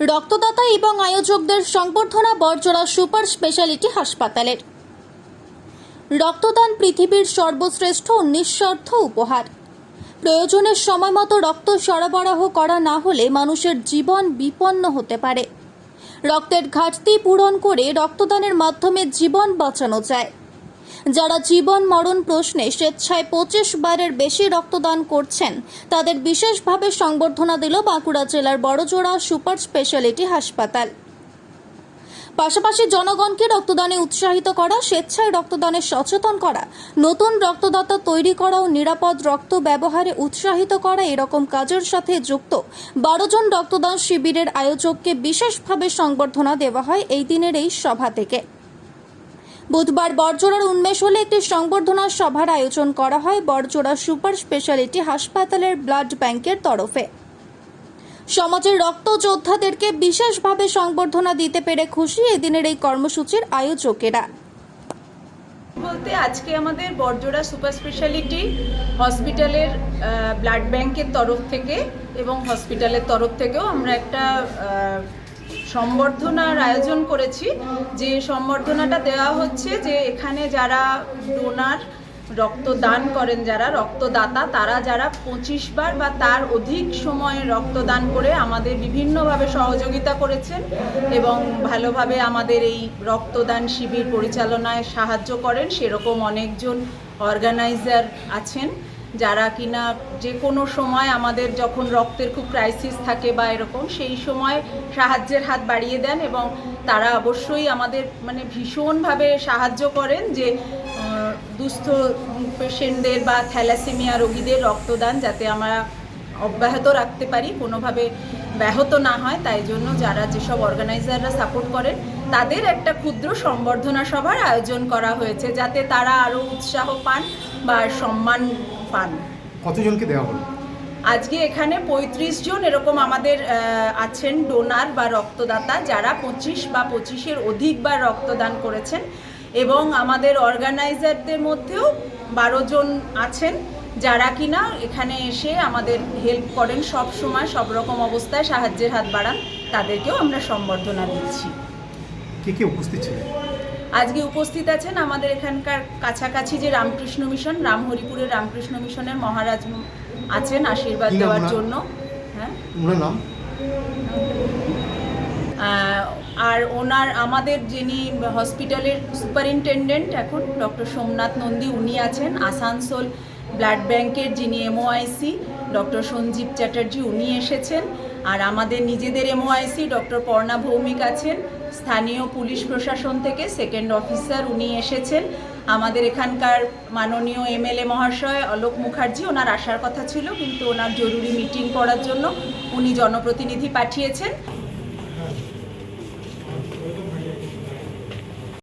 রক্তদাতা এবং আয়োজকদের সংবর্ধনা, বরজোড়া সুপার স্পেশালিটি হাসপাতালের। রক্তদান পৃথিবীর সর্বশ্রেষ্ঠ নিঃস্বার্থ উপহার। প্রয়োজনের সময় মতো রক্ত সরবরাহ করা না হলে মানুষের জীবন বিপন্ন হতে পারে। রক্তের ঘাটতি পূরণ করে রক্তদানের মাধ্যমে জীবন বাঁচানো যায়। যারা জীবন মরণ প্রশ্নে স্বেচ্ছায় পঁচিশ বারের বেশি রক্তদান করছেন, তাদের বিশেষভাবে সংবর্ধনা দিল বাঁকুড়া জেলার বড়জোড়া সুপার স্পেশালিটি হাসপাতাল। পাশাপাশি জনগণকে রক্তদানে উৎসাহিত করা, স্বেচ্ছায় রক্তদানে সচেতন করা, নতুন রক্তদাতা তৈরি করা ও নিরাপদ রক্ত ব্যবহারে উৎসাহিত করা এরকম কাজের সাথে যুক্ত বারো জন রক্তদান শিবিরের আয়োজককে বিশেষভাবে সংবর্ধনা দেওয়া হয় এই দিনের এই সভা থেকে। বুধবার বড়জোড়ার উন্মেষ হলে একটি সংবর্ধনা সভার আয়োজন করা হয় বড়জোড়া সুপার স্পেশালিটি হাসপাতালের ব্লাড ব্যাংকের তরফে। সমাজের রক্ত যোদ্ধাদেরকে বিশেষভাবে সংবর্ধনা দিতে পেরে খুশি এদিনের এই কর্মসূচির আয়োজকেরা। বলতে আজকে আমাদের বড়জোড়া সুপার স্পেশালিটি হসপিটালের ব্লাড ব্যাংকের তরফ থেকে এবং হসপিটালের তরফ থেকেও আমরা একটা সম্বর্ধনার আয়োজন করেছি। যে সম্বর্ধনাটা দেওয়া হচ্ছে যে এখানে যারা ডোনার রক্তদান করেন, যারা রক্তদাতা, তারা যারা পঁচিশ বার বা তার অধিক সময় রক্তদান করে আমাদের বিভিন্নভাবে সহযোগিতা করেছেন এবং ভালোভাবে আমাদের এই রক্তদান শিবির পরিচালনায় সাহায্য করেন। সেরকম অনেকজন অর্গানাইজার আছেন। যারা কিনা যে কোনো সময় আমাদের যখন রক্তের খুব ক্রাইসিস থাকে বা এরকম, সেই সময় সাহায্যের হাত বাড়িয়ে দেন এবং তারা অবশ্যই আমাদের মানে ভীষণভাবে সাহায্য করেন যে দুস্থ পেশেন্টদের বা থ্যালাসেমিয়া রোগীদের রক্তদান যাতে আমরা অব্যাহত রাখতে পারি, কোনোভাবে ব্যাহত না হয়। তাই জন্য যারা যেসব অর্গানাইজাররা সাপোর্ট করেন, তাদের একটা ক্ষুদ্র সম্বর্ধনা সভার আয়োজন করা হয়েছে যাতে তারা আরও উৎসাহ পান বা সম্মান পান। কতজনকে দেওয়া হলো? আজকে এখানে পঁয়ত্রিশ জন এরকম আমাদের আছেন ডোনার বা রক্তদাতা যারা পঁচিশ বা পঁচিশের অধিকবার রক্তদান করেছেন এবং আমাদের অর্গানাইজারদের মধ্যেও বারো জন আছেন যারা কিনা এখানে এসে আমাদের হেল্প করেন সব সময় সব রকম অবস্থায় সাহায্যের হাত বাড়ান তাদেরকেও আমরা সম্বর্ধনা দিচ্ছি। কে কে উপস্থিত ছিলেন? আজকে উপস্থিত আছেন আমাদের এখানকার কাছাকাছি যে রামকৃষ্ণ মিশন রামহরিপুরের রামকৃষ্ণ মিশনের মহারাজ আছেন আশীর্বাদ দেওয়ার জন্য। হ্যাঁ? নাম? আর ওনার আমাদের যিনি হসপিটালের সুপারিনটেন্ডেন্ট এখন ডক্টর সোমনাথ নন্দী উনি আছেন। আসানসোল ব্লাড ব্যাংকের যিনি এমওআইসি ডক্টর সঞ্জীব চ্যাটার্জি উনি এসেছেন। আর আমাদের নিজেদের এমওআইসি ডক্টর পর্ণা ভৌমিক আছেন, স্থানীয় পুলিশ প্রশাসন থেকে সেকেন্ড অফিসার উনি এসেছেন। আমাদের এখানকার মাননীয় এমএলএ মহাশয় অলোক মুখার্জি, ওনার আসার কথা ছিল, কিন্তু ওনার জরুরি মিটিং করার জন্য উনি জনপ্রতিনিধি পাঠিয়েছেন।